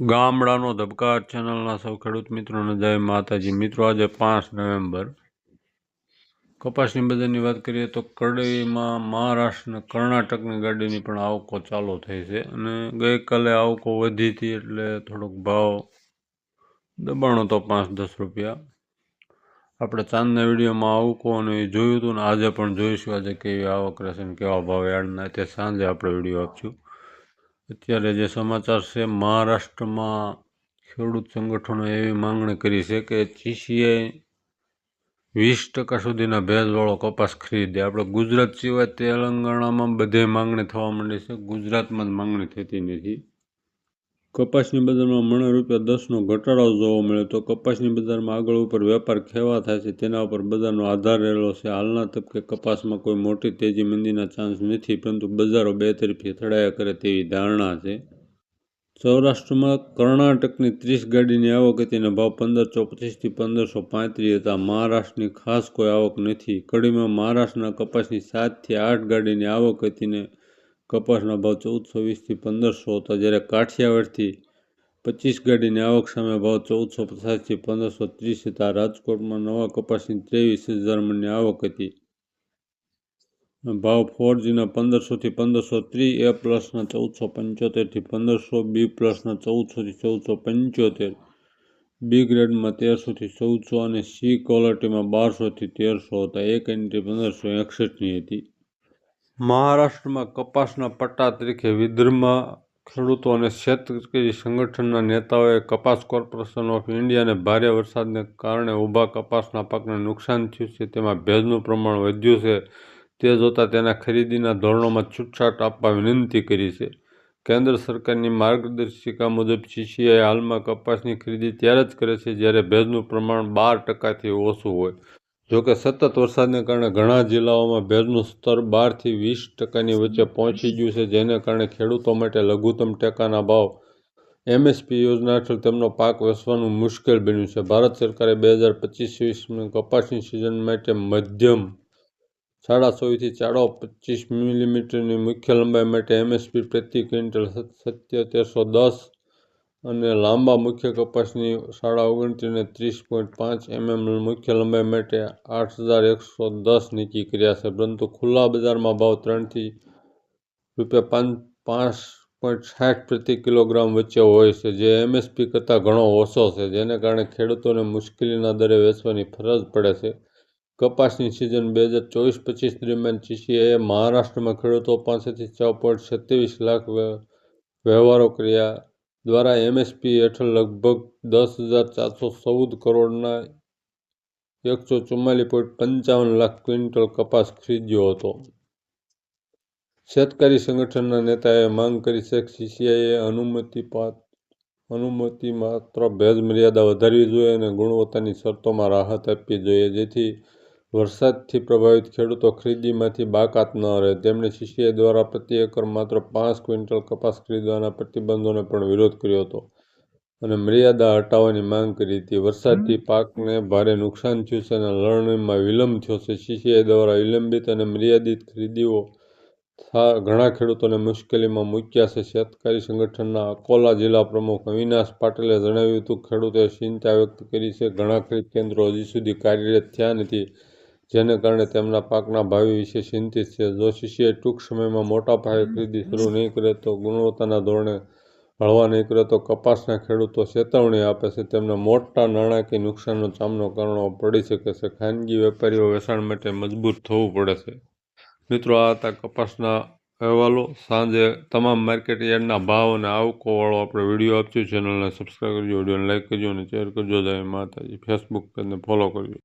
ગામડાનો ધબકાર ચેનલના સૌ ખેડૂત મિત્રોને જય માતાજી. મિત્રો, આજે પાંચ નવેમ્બર. કપાસની બજારની વાત કરીએ તો કડઈમાં મહારાષ્ટ્ર કર્ણાટકની ગાડીની પણ આવકો ચાલુ થઈ છે અને ગઈકાલે આવકો વધી હતી એટલે થોડોક ભાવ દબાણો તો પાંચ દસ રૂપિયા. આપણે ચાંદના વિડીયોમાં આવકો અને એ જોયું હતું ને આજે પણ જોઈશું આજે કેવી આવક રહેશે ને કેવા ભાવ યાર્ડના તે સાંજે આપણે વીડિયો આપશું. અત્યારે જે સમાચાર છે, મહારાષ્ટ્રમાં ખેડૂત સંગઠનો એવી માંગણી કરી છે કે જીસીઆઈ વીસ ટકા સુધીના ભેજવાળો કપાસ ખરીદે. આપણે ગુજરાત સિવાય તેલંગાણામાં બધે માંગણી થવા માંડી છે. ગુજરાતમાં જ માંગણી થતી નથી. કપાસની બજારમાં મણ રૂપિયા દસનો ઘટાડો જોવા મળ્યો તો કપાસની બજારમાં આગળ ઉપર વેપાર ખેવા થાય છે તેના ઉપર બજારનો આધાર રહેલો છે. હાલના તબકે કપાસમાં કોઈ મોટી તેજી મંદીના ચાન્સ નથી, પરંતુ બજારો બે તરફી અથડાયા કરે તેવી ધારણા છે. સૌરાષ્ટ્રમાં કર્ણાટકની ત્રીસ ગાડીની આવક હતી અને ભાવ પંદરસો પચીસથી પંદરસો પાંત્રીસ હતા. મહારાષ્ટ્રની ખાસ કોઈ આવક નથી. કડીમાં મહારાષ્ટ્રના કપાસની સાતથી આઠ ગાડીની આવક હતી ને કપાસના ભાવ ચૌદસો વીસથી પંદરસો હતા. જ્યારે કાઠિયાવાડથી પચીસ ગાડીની આવક સામે ભાવ ચૌદસો પચાસથી પંદરસો ત્રીસ હતા. રાજકોટમાં નવા કપાસની ત્રેવીસ હજાર મણની આવક હતી. ભાવ ફોરજીના પંદરસોથી પંદરસો ત્રીસ એ પ્લસના ચૌદસો પંચોતેરથી પંદરસો, બી પ્લસના ચૌદસોથી ચૌદસો પંચોતેર, બી ગ્રેડમાં તેરસોથી ચૌદસો અને સી ક્વોલિટીમાં બારસોથી તેરસો હતા. એક એન્ટ્રી પંદરસો એકસઠની હતી. મહારાષ્ટ્રમાં કપાસના પટ્ટા તરીકે વિદર્ભમાં ખેડૂતો અને શેતકરી સંગઠનના નેતાઓએ કપાસ કોર્પોરેશન ઓફ ઇન્ડિયાને ભારે વરસાદને કારણે ઊભા કપાસના પાકને નુકસાન થયું છે. તેમાં ભેજનું પ્રમાણ વધ્યું છે. તે જોતાં તેના ખરીદીના ધોરણોમાં છૂટછાટ આપવા વિનંતી કરી છે. કેન્દ્ર સરકારની માર્ગદર્શિકા મુજબ સીસીઆઈ હાલમાં કપાસની ખરીદી ત્યારે જ કરે છે જ્યારે ભેજનું પ્રમાણ બાર ટકાથી ઓછું હોય. જોકે સતત વરસાદને કારણે ઘણા જિલ્લાઓમાં ભેજનું સ્તર બારથી વીસ ટકાની વચ્ચે પહોંચી ગયું છે, જેને કારણે ખેડૂતો માટે લઘુત્તમ ટેકાના ભાવ એમએસપી યોજના હેઠળ તેમનો પાક વેચવાનું મુશ્કેલ બન્યું છે. ભારત સરકારે બે હજાર પચીસ વીસની કપાસની સિઝન માટે મધ્યમ સાડા ચોવીસથી ચાડો પચીસ મિલીમીટરની મુખ્ય લંબાઈ માટે એમએસપી પ્રતિ ક્વિન્ટલ સત્યોતેરસો દસ અને લાંબા મુખ્ય કપાસની સાડા ઓગણત્રીસને ત્રીસ પોઈન્ટ પાંચ એમએમ મુખ્ય લંબાઈ માટે આઠ હજાર એકસો દસ નીચી કર્યા છે. પરંતુ ખુલ્લા બજારમાં ભાવ ત્રણથી રૂપિયા પાંચ પાંચ પોઈન્ટ સાઠ પ્રતિ કિલોગ્રામ વચ્ચે હોય છે, જે એમએસપી કરતાં ઘણો ઓછો છે, જેને કારણે ખેડૂતોને મુશ્કેલીના દરે વેચવાની ફરજ પડે છે. કપાસની સિઝન બે હજાર ચોવીસ પચીસ દરમિયાન ચીસીએ મહારાષ્ટ્રમાં ખેડૂતો પાસેથી છ પોઈન્ટ સત્યાવીસ લાખ વ્યવહારો કર્યા દ્વારા એમએસપી હેઠળ લગભગ દસ હજાર ચારસો ચૌદ કરોડના એકસો ચુમ્માલીસ પોઈન્ટ પંચાવન લાખ ક્વિન્ટલ કપાસ ખરીદ્યો હતો. શેતકારી સંગઠનના નેતાએ માંગ કરી છે કે સીસીઆઈએ અનુમતિ અનુમતિ માત્ર ભેજ મર્યાદા વધારવી જોઈએ અને ગુણવત્તાની શરતોમાં રાહત આપવી જોઈએ, જેથી વરસાદથી પ્રભાવિત ખેડૂતો ખરીદીમાંથી બાકાત ન રહે. તેમણે સીસીઆઈ દ્વારા પ્રતિ એકર માત્ર પાંચ ક્વિન્ટલ કપાસ ખરીદવાના પ્રતિબંધોને પણ વિરોધ કર્યો હતો અને મર્યાદા હટાવવાની માંગ કરી હતી. વરસાદથી પાકને ભારે નુકસાન થયું છે અને લણણીમાં વિલંબ થયો છે. સીસીઆઈ દ્વારા વિલંબિત અને મર્યાદિત ખરીદીઓ ઘણા ખેડૂતોને મુશ્કેલીમાં મૂક્યા છે. શેતકારી સંગઠનના અકોલા જિલ્લા પ્રમુખ અવિનાશ પાટીલે જણાવ્યું હતું ખેડૂતોએ ચિંતા વ્યક્ત કરી છે. ઘણા ખરીદ કેન્દ્રો હજી સુધી કાર્યરત થયા નથી. જેને કારણે તેમના પાકના ભાવિ વિશે ચિંતિત છે. જો સીસીઆઈ ટૂંક સમયમાં મોટા પાયે ખરીદી શરૂ નહીં કરે તો ગુણવત્તાના ધોરણે હળવા નહીં કરે તો કપાસના ખેડૂતો ચેતવણી આપે છે. તેમને મોટા નાણાકીય નુકસાનનો સામનો કરવો પડી શકે છે. ખાનગી વેપારીઓ વેચાણ માટે મજબૂત થવું પડે છે. મિત્રો આ હતા કપાસના અહેવાલો. સાંજે તમામ માર્કેટ યાર્ડના ભાવ અને આવકોવાળો આપણે વીડિયો આપશું. ચેનલને સબસ્ક્રાઈબ કરજો વિડીયોને લાઈક કરજો અને શેર કરજો. જય માતાજી. ફેસબુક પેજને ફોલો કરજો.